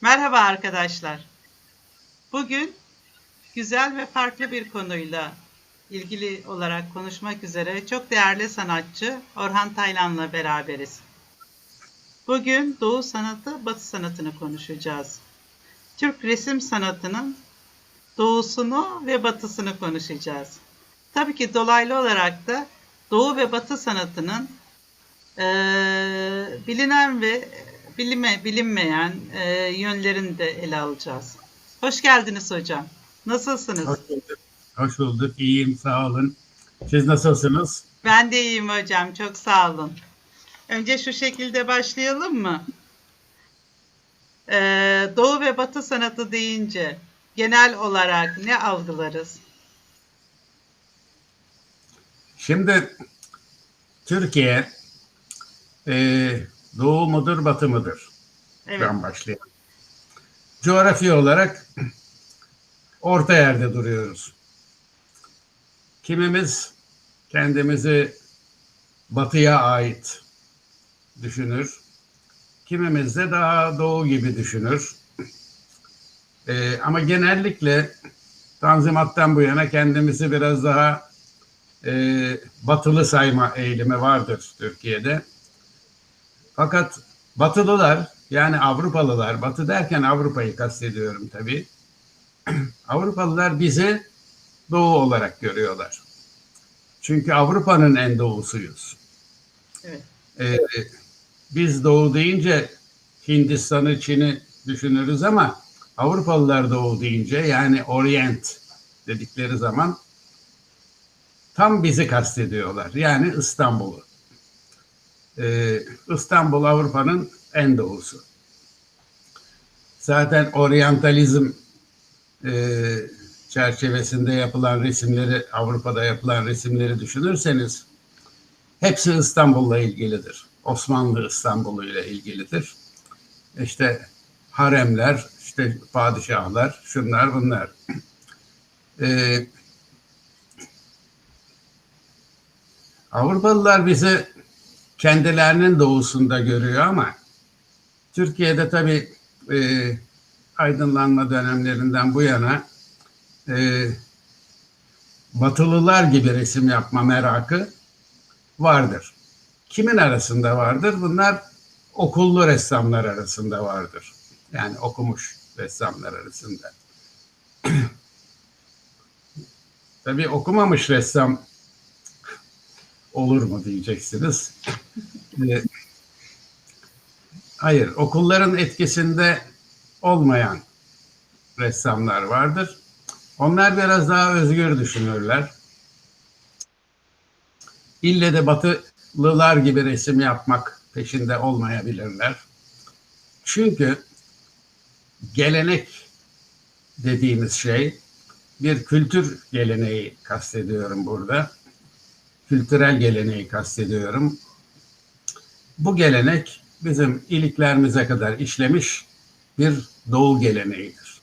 Merhaba arkadaşlar. Bugün güzel ve farklı bir konuyla ilgili olarak konuşmak üzere çok değerli sanatçı Orhan Taylan'la beraberiz. Bugün Doğu sanatı, Batı sanatını konuşacağız. Türk resim sanatının doğusunu ve batısını konuşacağız. Tabii ki dolaylı olarak da Doğu ve Batı sanatının eee, bilinen ve bilime bilinmeyen eee, yönlerini de ele alacağız. Hoş geldiniz hocam. Nasılsınız? Hoş bulduk. Hoş bulduk. İyiyim, sağ olun. Siz nasılsınız? Ben de iyiyim hocam. Çok sağ olun. Önce şu şekilde başlayalım mı? Eee, Doğu ve Batı sanatı deyince genel olarak ne algılarız? Şimdi Türkiye e, doğu mudur, batı mıdır? Evet. Ben başlayayım. Coğrafi olarak orta yerde duruyoruz. Kimimiz kendimizi batıya ait düşünür. Kimimiz de daha doğu gibi düşünür. Ee, ama genellikle Tanzimat'tan bu yana kendimizi biraz daha e, batılı sayma eğilimi vardır Türkiye'de. Fakat batılılar yani Avrupalılar, batı derken Avrupa'yı kastediyorum tabii. Avrupalılar bizi doğu olarak görüyorlar. Çünkü Avrupa'nın en doğusuyuz. Evet. Ee, biz doğu deyince Hindistan'ı, Çin'i düşünürüz ama Avrupalılar doğu deyince yani Orient dedikleri zaman tam bizi kastediyorlar. Yani İstanbul'u. Ee, İstanbul Avrupa'nın en doğusu. Zaten oryantalizm e, çerçevesinde yapılan resimleri, Avrupa'da yapılan resimleri düşünürseniz hepsi İstanbul'la ilgilidir. Osmanlı İstanbul'u ile ilgilidir. İşte haremler, işte padişahlar, şunlar bunlar. Ee, Avrupalılar bizi kendilerinin doğusunda görüyor ama Türkiye'de tabii e, aydınlanma dönemlerinden bu yana e, batılılar gibi resim yapma merakı vardır. Kimin arasında vardır? Bunlar okullu ressamlar arasında vardır. Yani okumuş ressamlar arasında. Tabii okumamış ressam olur mu diyeceksiniz. Ee, Hayır, okulların etkisinde olmayan ressamlar vardır. Onlar biraz daha özgür düşünürler. İlle de batılılar gibi resim yapmak peşinde olmayabilirler. Çünkü gelenek dediğimiz şey bir kültür geleneği kastediyorum burada. Kültürel geleneği kastediyorum. Bu gelenek bizim iliklerimize kadar işlemiş bir doğu geleneğidir.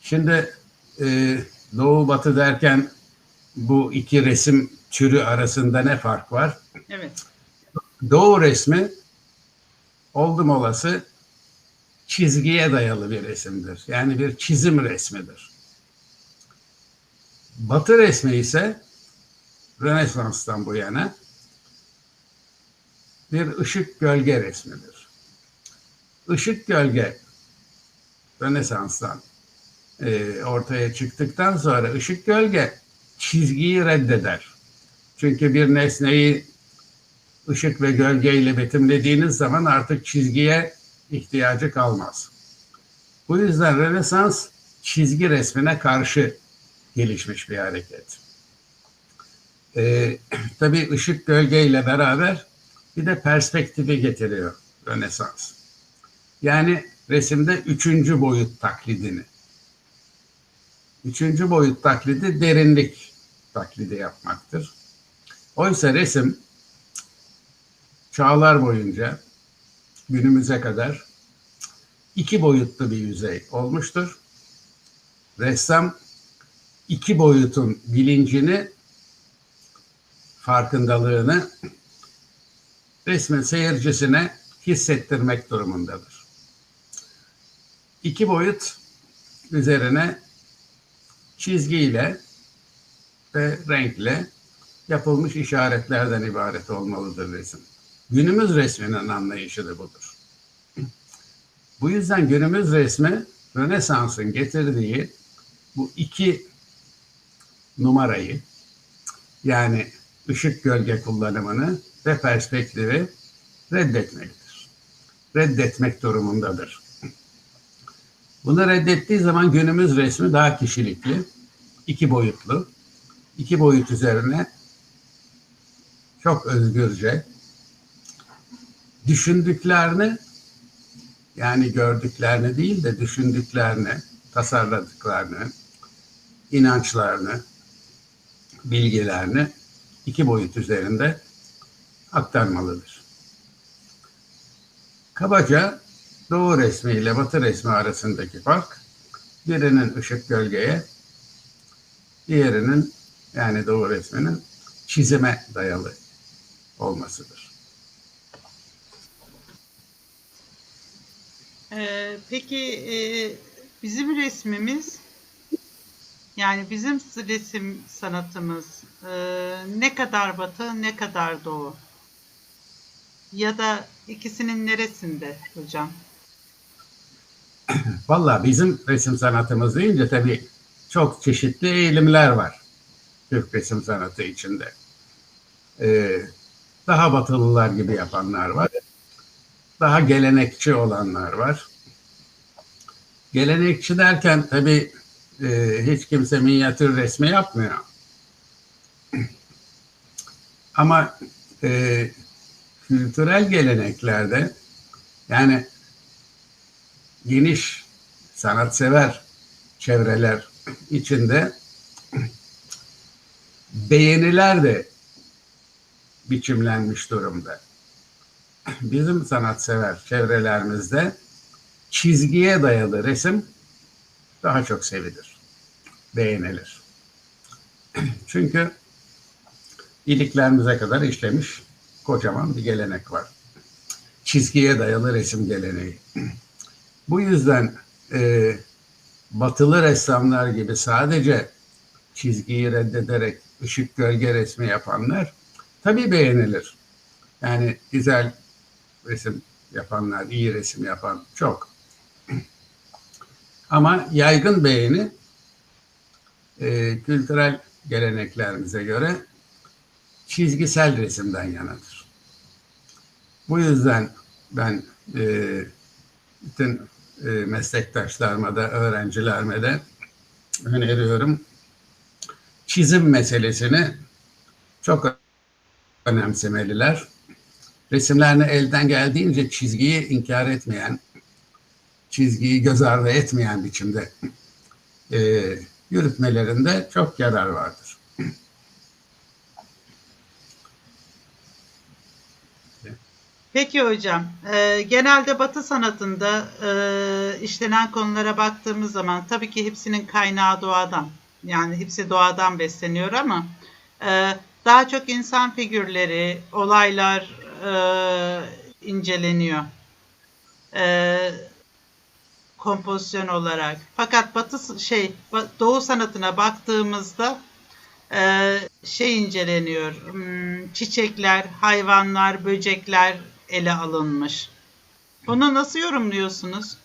Şimdi e, doğu batı derken bu iki resim türü arasında ne fark var? Evet. Doğu resmi oldum olası çizgiye dayalı bir resimdir. Yani bir çizim resmidir. Batı resmi ise Rönesans'tan bu yana bir ışık gölge resmidir. Işık gölge Rönesans'tan e, ortaya çıktıktan sonra ışık gölge çizgiyi reddeder. Çünkü bir nesneyi ışık ve gölgeyle betimlediğiniz zaman artık çizgiye ihtiyacı kalmaz. Bu yüzden Rönesans çizgi resmine karşı gelişmiş bir hareket. Ee, tabii ışık gölgeyle beraber bir de perspektifi getiriyor Rönesans. Yani resimde üçüncü boyut taklidini. Üçüncü boyut taklidi derinlik taklidi yapmaktır. Oysa resim çağlar boyunca günümüze kadar iki boyutlu bir yüzey olmuştur. Ressam iki boyutun bilincini, farkındalığını resmin seyircisine hissettirmek durumundadır. iki boyut üzerine çizgiyle ve renkle yapılmış işaretlerden ibaret olmalıdır resim. Günümüz resminin anlayışı da budur. Bu yüzden günümüz resmi Rönesans'ın getirdiği bu iki numarayı yani ışık gölge kullanımını ve perspektifi reddetmektir. Reddetmek durumundadır. Bunu reddettiği zaman günümüz resmi daha kişilikli, iki boyutlu, iki boyut üzerine çok özgürce düşündüklerini yani gördüklerini değil de düşündüklerini, tasarladıklarını, inançlarını, bilgilerini iki boyut üzerinde aktarmalıdır. Kabaca Doğu resmi ile Batı resmi arasındaki fark birinin ışık gölgeye, diğerinin yani Doğu resminin çizime dayalı olmasıdır. Ee, peki e, bizim resmimiz yani bizim resim sanatımız e, ne kadar batı ne kadar doğu? Ya da ikisinin neresinde hocam? Vallahi bizim resim sanatımız deyince tabii çok çeşitli eğilimler var Türk resim sanatı içinde. Ee, daha batılılar gibi yapanlar var. Daha gelenekçi olanlar var. Gelenekçi derken tabii e, hiç kimse minyatür resmi yapmıyor. Ama e, kültürel geleneklerde yani geniş sanatsever çevreler içinde beğeniler de biçimlenmiş durumda. Bizim sanatsever çevrelerimizde çizgiye dayalı resim daha çok sevilir, beğenilir. Çünkü iliklerimize kadar işlemiş kocaman bir gelenek var. Çizgiye dayalı resim geleneği. Bu yüzden e, batılı ressamlar gibi sadece çizgiyi reddederek ışık gölge resmi yapanlar tabii beğenilir. Yani güzel resim yapanlar, iyi resim yapan çok. Ama yaygın beğeni e, kültürel geleneklerimize göre çizgisel resimden yanadır. Bu yüzden ben e, bütün e, meslektaşlarıma da öğrencilerime de öneriyorum. Çizim meselesini çok önemsemeliler. Resimlerini elden geldiğince çizgiyi inkar etmeyen, çizgiyi göz ardı etmeyen biçimde e, yürütmelerinde çok yarar vardır. Peki hocam, e, genelde Batı sanatında e, işlenen konulara baktığımız zaman tabii ki hepsinin kaynağı doğadan. Yani hepsi doğadan besleniyor ama e, daha çok insan figürleri, olaylar e, inceleniyor. E, kompozisyon olarak. Fakat Batı şey Doğu sanatına baktığımızda e, şey inceleniyor. Hmm, çiçekler, hayvanlar, böcekler ele alınmış. Bunu nasıl yorumluyorsunuz?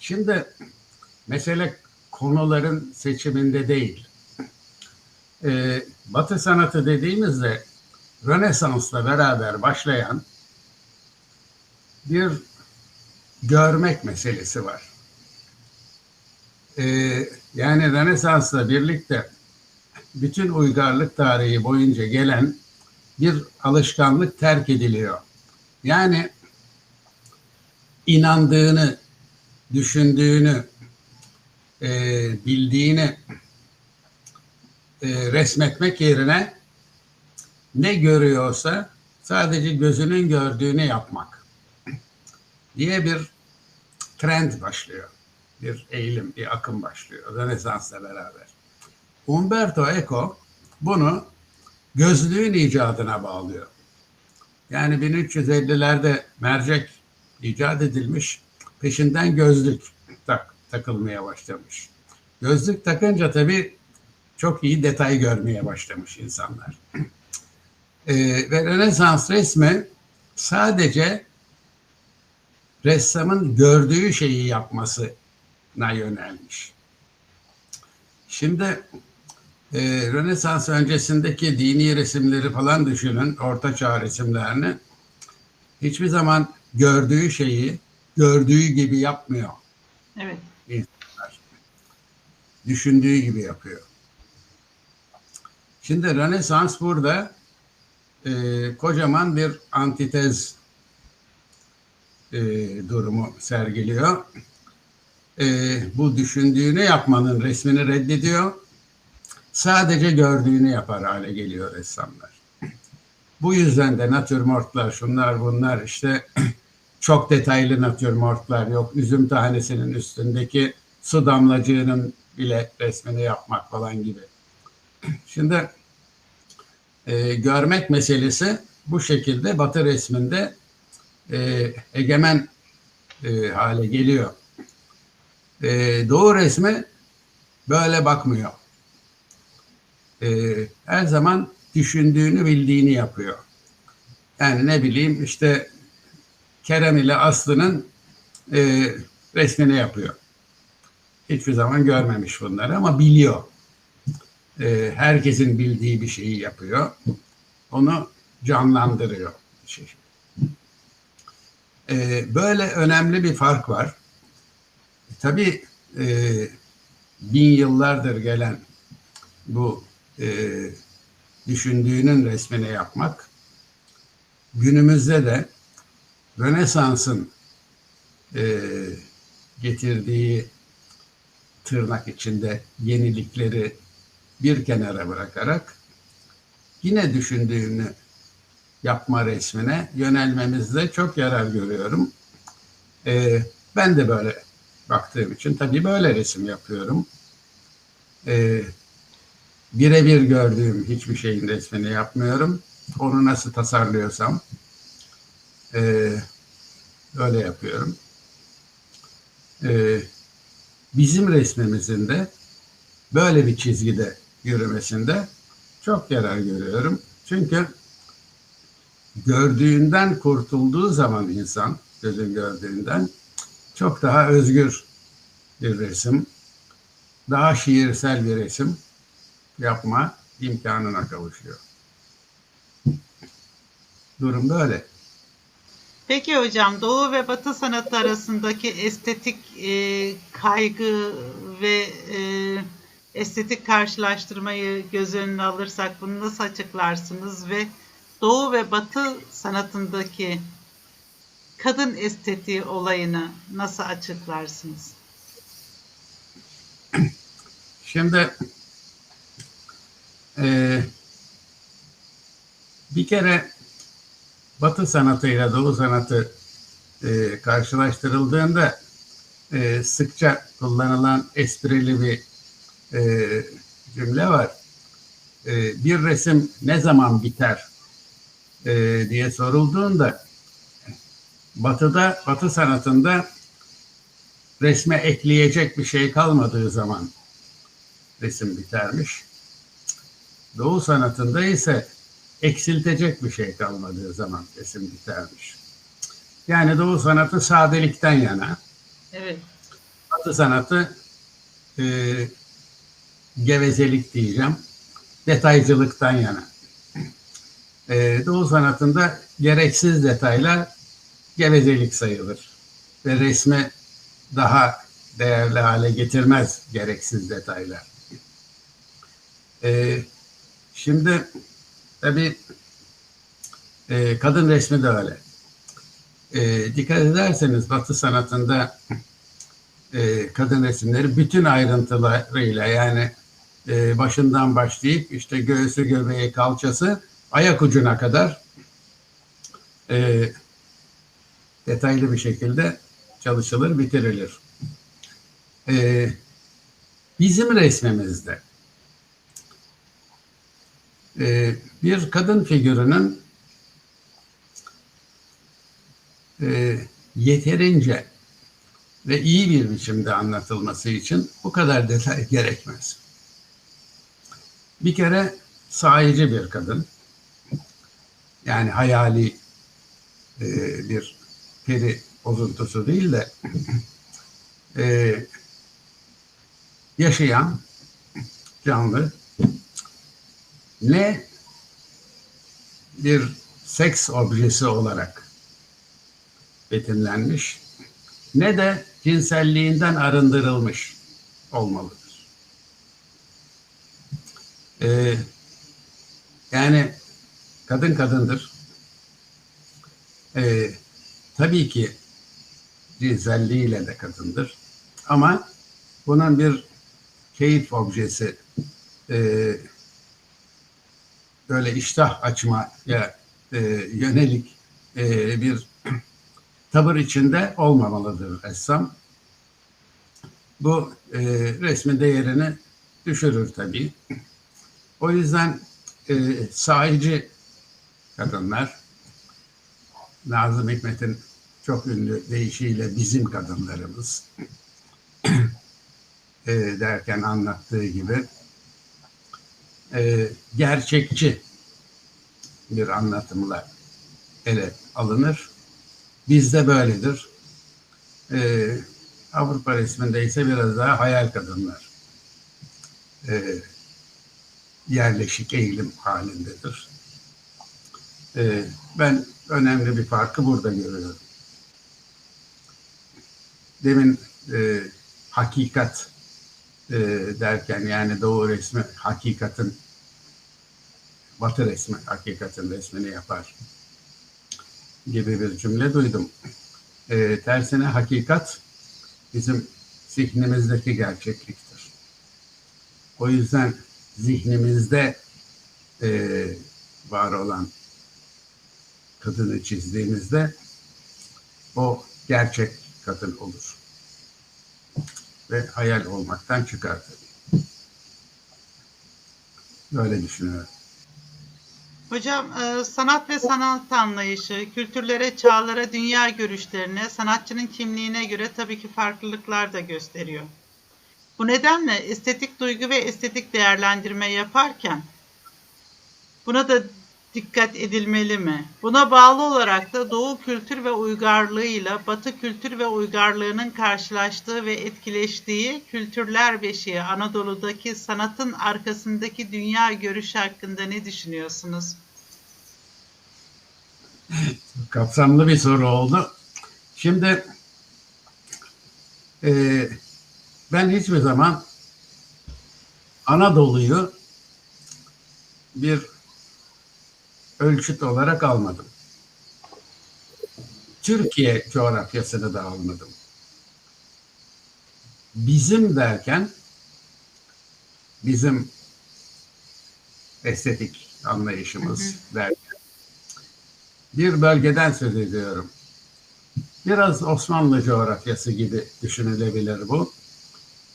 Şimdi mesele konuların seçiminde değil. Ee, Batı sanatı dediğimizde Rönesans'la beraber başlayan bir görmek meselesi var. Ee, yani Rönesans'la birlikte bütün uygarlık tarihi boyunca gelen bir alışkanlık terk ediliyor. Yani inandığını, düşündüğünü, e, bildiğini e, resmetmek yerine ne görüyorsa sadece gözünün gördüğünü yapmak diye bir trend başlıyor. Bir eğilim, bir akım başlıyor Rönesans'la beraber. Umberto Eco bunu gözlüğün icadına bağlıyor. Yani 1350'lerde mercek icat edilmiş. peşinden gözlük tak, takılmaya başlamış. Gözlük takınca tabii çok iyi detay görmeye başlamış insanlar. Ee, ve Rönesans resmi sadece ressamın gördüğü şeyi yapmasına yönelmiş. Şimdi e, Rönesans öncesindeki dini resimleri falan düşünün, Orta Çağ resimlerini. Hiçbir zaman gördüğü şeyi gördüğü gibi yapmıyor. Evet. Düşündüğü gibi yapıyor. Şimdi Rönesans burada e, kocaman bir antitez e, durumu sergiliyor. E, bu düşündüğünü yapmanın resmini reddediyor. Sadece gördüğünü yapar hale geliyor ressamlar. Bu yüzden de natürmortlar, şunlar bunlar işte çok detaylı natürmortlar yok. Üzüm tanesinin üstündeki su damlacığının bile resmini yapmak falan gibi. Şimdi e, görmek meselesi bu şekilde Batı resminde e, egemen e, hale geliyor. E, Doğu resmi böyle bakmıyor. E, her zaman düşündüğünü bildiğini yapıyor. Yani ne bileyim işte Kerem ile Aslı'nın e, resmini yapıyor. Hiçbir zaman görmemiş bunları ama biliyor. E, herkesin bildiği bir şeyi yapıyor. Onu canlandırıyor. Şey. E, böyle önemli bir fark var. Tabii e, bin yıllardır gelen bu e, düşündüğünün resmini yapmak günümüzde de Rönesans'ın e, getirdiği tırnak içinde yenilikleri bir kenara bırakarak yine düşündüğünü yapma resmine yönelmemizde çok yarar görüyorum. E, ben de böyle baktığım için tabii böyle resim yapıyorum. E, birebir gördüğüm hiçbir şeyin resmini yapmıyorum. Onu nasıl tasarlıyorsam e, öyle yapıyorum. E, bizim resmimizin de böyle bir çizgide yürümesinde çok yarar görüyorum. Çünkü gördüğünden kurtulduğu zaman insan, gözün gördüğünden çok daha özgür bir resim, daha şiirsel bir resim yapma imkanına kavuşuyor. Durum böyle. Peki hocam Doğu ve Batı sanatı arasındaki estetik e, kaygı ve e, estetik karşılaştırmayı göz önüne alırsak bunu nasıl açıklarsınız ve Doğu ve Batı sanatındaki kadın estetiği olayını nasıl açıklarsınız? Şimdi e, bir kere Batı sanatıyla Doğu sanatı e, karşılaştırıldığında e, sıkça kullanılan esprili bir e, cümle var. E, bir resim ne zaman biter e, diye sorulduğunda Batı'da, Batı sanatında resme ekleyecek bir şey kalmadığı zaman resim bitermiş. Doğu sanatında ise eksiltecek bir şey kalmadığı zaman resim bitermiş. Yani Doğu sanatı sadelikten yana. Evet. Batı sanatı e, gevezelik diyeceğim. Detaycılıktan yana. E, Doğu sanatında gereksiz detaylar gevezelik sayılır. Ve resmi daha değerli hale getirmez gereksiz detaylar. E, şimdi tabii e, kadın resmi de öyle. E, dikkat ederseniz Batı sanatında e, kadın resimleri bütün ayrıntılarıyla yani e, başından başlayıp işte göğsü, göbeği, kalçası ayak ucuna kadar e, detaylı bir şekilde çalışılır, bitirilir. E, bizim resmimizde e, bir kadın figürünün e, yeterince ve iyi bir biçimde anlatılması için bu kadar detay gerekmez. Bir kere sahici bir kadın, yani hayali e, bir peri bozuntusu değil de e, yaşayan canlı ne bir seks objesi olarak betimlenmiş ne de cinselliğinden arındırılmış olmalıdır. Ee, yani kadın kadındır. Ee, tabii ki cinselliğiyle de kadındır. Ama bunun bir keyif objesi, e, böyle iştah açmaya e, yönelik e, bir tavır içinde olmamalıdır ressam. Bu e, resmin değerini düşürür tabii. O yüzden e, sahici kadınlar, Nazım Hikmet'in çok ünlü deyişiyle bizim kadınlarımız e, derken anlattığı gibi e, gerçekçi bir anlatımla ele alınır. Bizde böyledir. E, Avrupa resminde ise biraz daha hayal kadınlar e, yerleşik eğilim halindedir. E, ben önemli bir farkı burada görüyorum. Demin e, hakikat e, derken yani doğu resmi hakikatin batı resmi hakikatin resmini yapar gibi bir cümle duydum. E, tersine hakikat bizim zihnimizdeki gerçekliktir. O yüzden zihnimizde e, var olan kadını çizdiğimizde o gerçek kadın olur. Ve hayal olmaktan çıkar tabii. Böyle düşünüyorum. Hocam e, sanat ve sanat anlayışı, kültürlere, çağlara, dünya görüşlerine, sanatçının kimliğine göre tabii ki farklılıklar da gösteriyor. Bu nedenle estetik duygu ve estetik değerlendirme yaparken buna da dikkat edilmeli mi? Buna bağlı olarak da Doğu kültür ve uygarlığıyla Batı kültür ve uygarlığının karşılaştığı ve etkileştiği kültürler beşiği Anadolu'daki sanatın arkasındaki dünya görüşü hakkında ne düşünüyorsunuz? Kapsamlı bir soru oldu. Şimdi e, ben hiçbir zaman Anadolu'yu bir ölçüt olarak almadım. Türkiye coğrafyasını da almadım. Bizim derken bizim estetik anlayışımız Hı hı. derken bir bölgeden söz ediyorum. Biraz Osmanlı coğrafyası gibi düşünülebilir bu.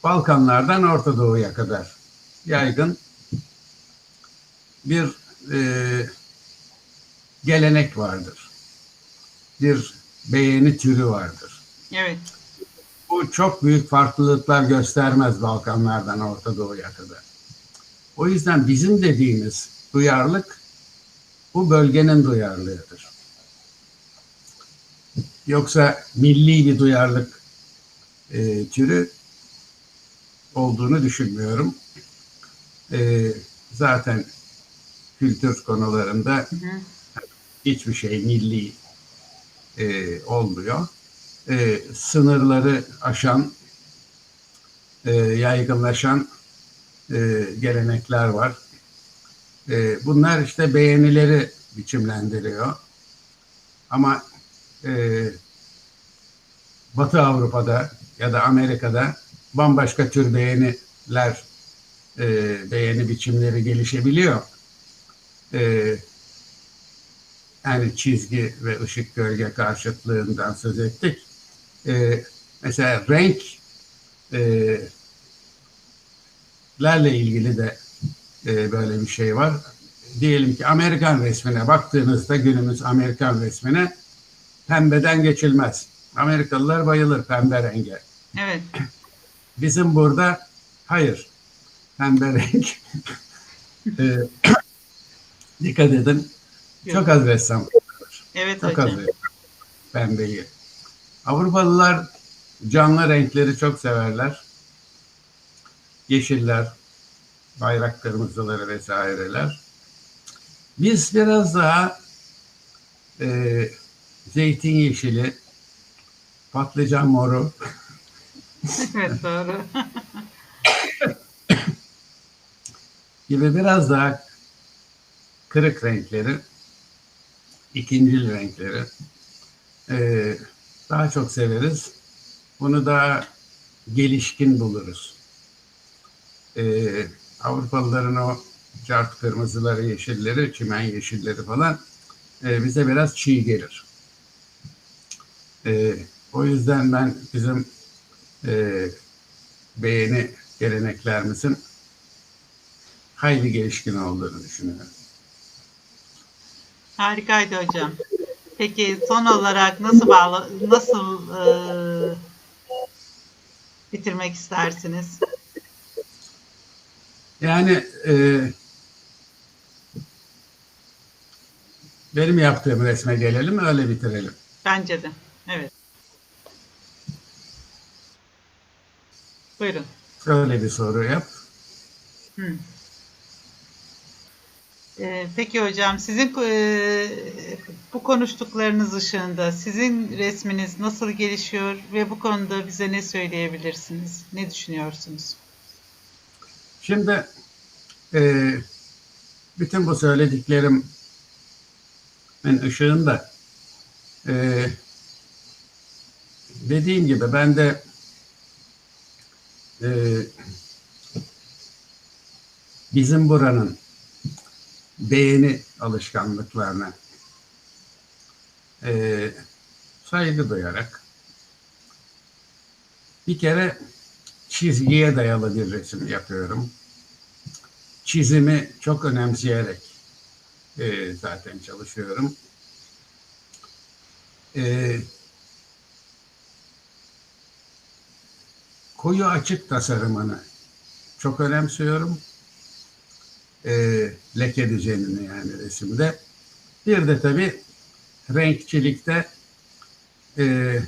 Balkanlardan Orta Doğu'ya kadar yaygın bir e, gelenek vardır. Bir beğeni türü vardır. Evet. Bu çok büyük farklılıklar göstermez Balkanlardan Orta Doğu'ya kadar. O yüzden bizim dediğimiz duyarlılık bu bölgenin duyarlılığıdır. Yoksa milli bir duyarlılık e, türü olduğunu düşünmüyorum. E, zaten kültür konularında Hı hı. Hiçbir şey milli e, olmuyor. E, sınırları aşan, e, yaygınlaşan e, gelenekler var. E, bunlar işte beğenileri biçimlendiriyor. Ama e, Batı Avrupa'da ya da Amerika'da bambaşka tür beğeniler, e, beğeni biçimleri gelişebiliyor. E, yani çizgi ve ışık gölge karşıtlığından söz ettik. E, mesela renk e, lerle ilgili de e, böyle bir şey var. Diyelim ki Amerikan resmine baktığınızda günümüz Amerikan resmine pembeden geçilmez. Amerikalılar bayılır pembe renge. Evet. Bizim burada hayır. Pembe renk. Ee, dikkat edin. Çok az ressam. Evet Çok az hocam. ressam pembeyi. Avrupalılar canlı renkleri çok severler. Yeşiller, bayrak kırmızıları vesaireler. Biz biraz daha e, zeytin yeşili, patlıcan moru, evet doğru. gibi biraz daha kırık renkleri, ikincil renkleri eee, daha çok severiz. Bunu daha gelişkin buluruz. Eee, Avrupalıların o cart kırmızıları, yeşilleri, çimen yeşilleri falan eee, bize biraz çiğ gelir. Eee, o yüzden ben bizim eee, beğeni geleneklerimizin hayli gelişkin olduğunu düşünüyorum. Harikaydı hocam. Peki son olarak nasıl bağla nasıl e, bitirmek istersiniz? Yani e, benim yaptığım resme gelelim öyle bitirelim. Bence de. Evet. Buyurun. Öyle bir soru yap. Hı. Ee, peki hocam sizin e, bu konuştuklarınız ışığında sizin resminiz nasıl gelişiyor ve bu konuda bize ne söyleyebilirsiniz? Ne düşünüyorsunuz? Şimdi e, bütün bu söylediklerimin ışığında e, dediğim gibi ben de bizim buranın beğeni alışkanlıklarına e, saygı duyarak bir kere çizgiye dayalı bir resim yapıyorum. Çizimi çok önemseyerek e, zaten çalışıyorum. E, koyu açık tasarımını çok önemsiyorum. E, leke düzenini yani resimde. Bir de tabii renkçilikte e,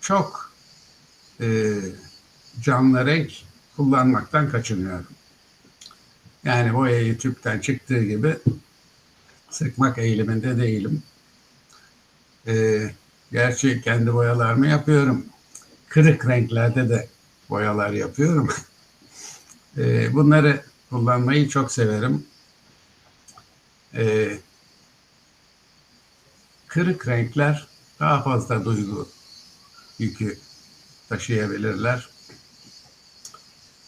çok e, canlı renk kullanmaktan kaçınıyorum. Yani boyayı tüpten çıktığı gibi sıkmak eğiliminde değilim. Ee, gerçi kendi boyalarımı yapıyorum. Kırık renklerde de boyalar yapıyorum. Ee, bunları kullanmayı çok severim. Ee, kırık renkler daha fazla duygu yükü taşıyabilirler.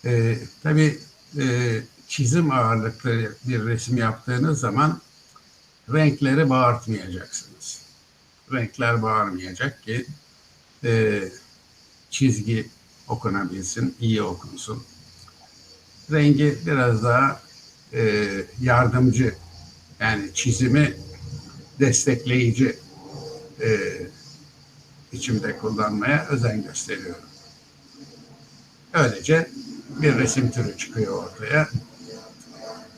Ee, tabii e, çizim ağırlıklı bir resim yaptığınız zaman renkleri bağırtmayacaksınız. Renkler bağırmayacak ki e, çizgi okunabilsin, iyi okunsun. Rengi biraz daha e, yardımcı, yani çizimi destekleyici e, biçimde kullanmaya özen gösteriyorum. Öylece bir resim türü çıkıyor ortaya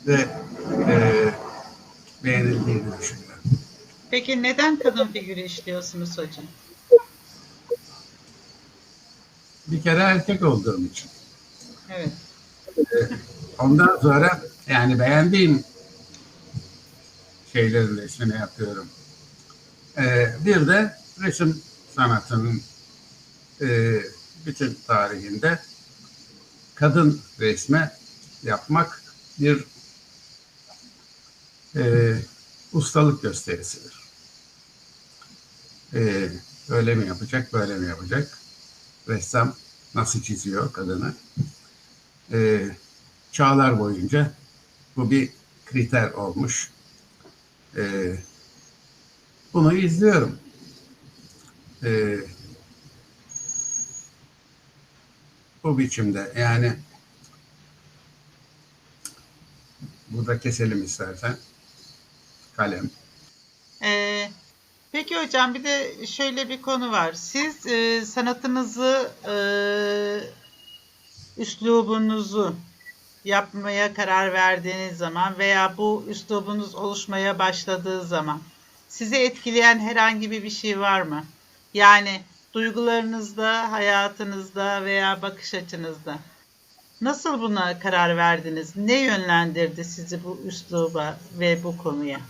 ve e, beğenildiğini düşünüyorum. Peki neden kadın figürü işliyorsunuz hocam? Bir kere erkek olduğum için. Evet. Ondan sonra yani beğendiğim şeylerin resmini yapıyorum. E, bir de resim sanatının e, bütün tarihinde kadın resme yapmak bir e, ustalık gösterisidir. E, öyle mi yapacak, böyle mi yapacak? Ressam nasıl çiziyor kadını? E, çağlar boyunca bu bir kriter olmuş. E, bunu izliyorum. E, bu biçimde yani burada keselim istersen kalem. Ee, peki hocam bir de şöyle bir konu var. Siz e, sanatınızı, e, üslubunuzu yapmaya karar verdiğiniz zaman veya bu üslubunuz oluşmaya başladığı zaman sizi etkileyen herhangi bir şey var mı? Yani duygularınızda, hayatınızda veya bakış açınızda. Nasıl buna karar verdiniz? Ne yönlendirdi sizi bu üsluba ve bu konuya?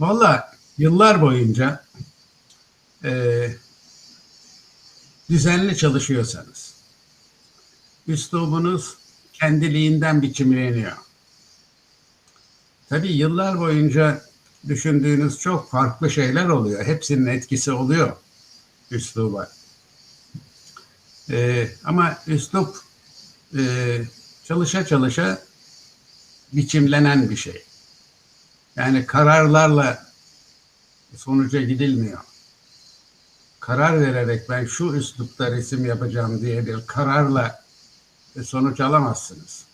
Valla yıllar boyunca e, düzenli çalışıyorsanız, üslubunuz kendiliğinden biçimleniyor. Tabii yıllar boyunca düşündüğünüz çok farklı şeyler oluyor. Hepsinin etkisi oluyor üsluba. E, ama üslup e, çalışa çalışa biçimlenen bir şey. Yani kararlarla sonuca gidilmiyor. Karar vererek ben şu üslupta resim yapacağım diye bir kararla sonuç alamazsınız.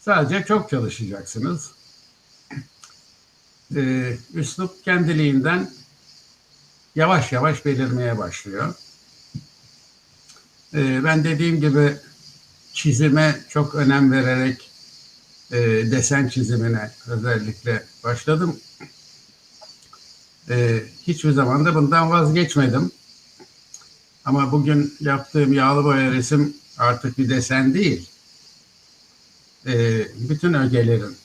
Sadece çok çalışacaksınız. Ee, üslup kendiliğinden yavaş yavaş belirmeye başlıyor. Ee, ben dediğim gibi çizime çok önem vererek e, desen çizimine özellikle başladım. E, hiçbir zaman da bundan vazgeçmedim. Ama bugün yaptığım yağlı boya resim artık bir desen değil. E, bütün ögelerin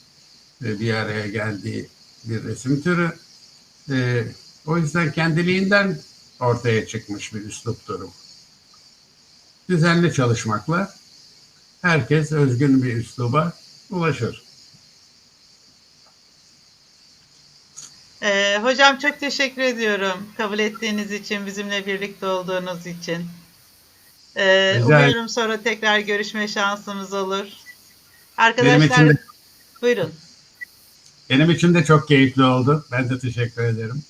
e, bir araya geldiği bir resim türü. E, o yüzden kendiliğinden ortaya çıkmış bir üslup durum. Düzenli çalışmakla herkes özgün bir üsluba ulaşır. Ee, hocam çok teşekkür ediyorum kabul ettiğiniz için, bizimle birlikte olduğunuz için. Ee, umuyorum sonra tekrar görüşme şansımız olur. Benim Arkadaşlar, için de, buyurun. benim için de çok keyifli oldu. Ben de teşekkür ederim.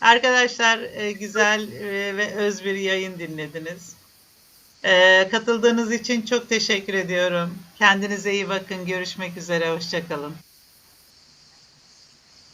Arkadaşlar e, güzel e, ve öz bir yayın dinlediniz. E, katıldığınız için çok teşekkür ediyorum. Kendinize iyi bakın. Görüşmek üzere. Hoşçakalın.